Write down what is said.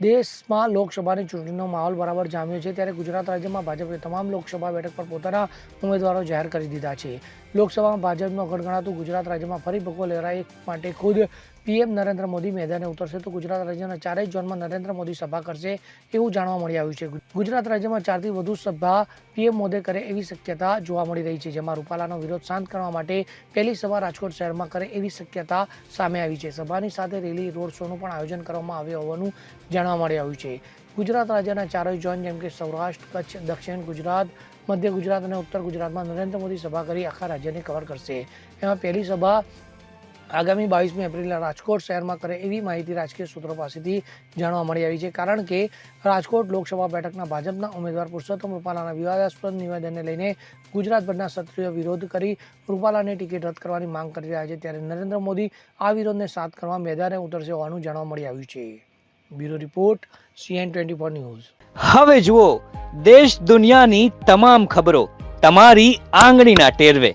દેશમાં લોકસભાની ચૂંટણીનો માહોલ બરાબર જામ્યો છે, ત્યારે ગુજરાત રાજ્યમાં ભાજપે તમામ લોકસભા બેઠક પર પોતાના ઉમેદવારો જાહેર કરી દીધા છે. લોકસભામાં ભાજપનો ગણગણાતું ગુજરાત રાજ્યમાં ફરી ભગવો લહેરાય માટે ખુદ પીએમ નરેન્દ્ર મોદી મેદાને ઉતરશે તો ગુજરાત રાજ્યના ચારેય ઝોનમાં નરેન્દ્ર મોદી સભા કરશે એવું જાણવા મળી આવ્યું છે. ગુજરાત રાજ્યમાં ચારથી વધુ સભા પીએમ મોદી કરે એવી શક્યતા જોવા મળી રહી છે, જેમાં રૂપાલાનો વિરોધ શાંત કરવા માટે પહેલી સભા રાજકોટ શહેરમાં કરે એવી શક્યતા સામે આવી છે. સભાની સાથે રેલી, રોડ શોનું પણ આયોજન કરવામાં આવ્યું હોવાનું જાણવા મળી આવ્યું છે. ગુજરાત રાજ્યના ચારેય ઝોન જેમ કે સૌરાષ્ટ્ર, કચ્છ, દક્ષિણ ગુજરાત, મધ્ય ગુજરાત અને ઉત્તર ગુજરાતમાં નરેન્દ્ર મોદી સભા કરી આખા રાજ્યને કવર કરશે. એમાં પહેલી સભા આગામી બાવીસમી એપ્રિલે રાજકોટ શહેરમાં કરે એવી માહિતી રાજકીય સૂત્રો પાસેથી જાણવા મળી આવી છે. કારણ કે રાજકોટ લોકસભા બેઠકના ભાજપના ઉમેદવાર પુરુષોત્તમ રૂપાલાના વિવાદાસ્પદ નિવેદનને લઈને ગુજરાતભરના ક્ષત્રિયો વિરોધ કરી રૂપાલાની ટિકિટ રદ કરવાની માંગ કરી રહ્યા છે. ત્યારે નરેન્દ્ર મોદી આ વિરોધને સાથ કરવા મેદાને ઉતરશે હોવાનું જાણવા મળી આવ્યું છે. Bureau report, CN twenty four news. હવે જુઓ, દેશ દુનિયાની તમામ ખબરો તમારી આંગળીના ટેરવે.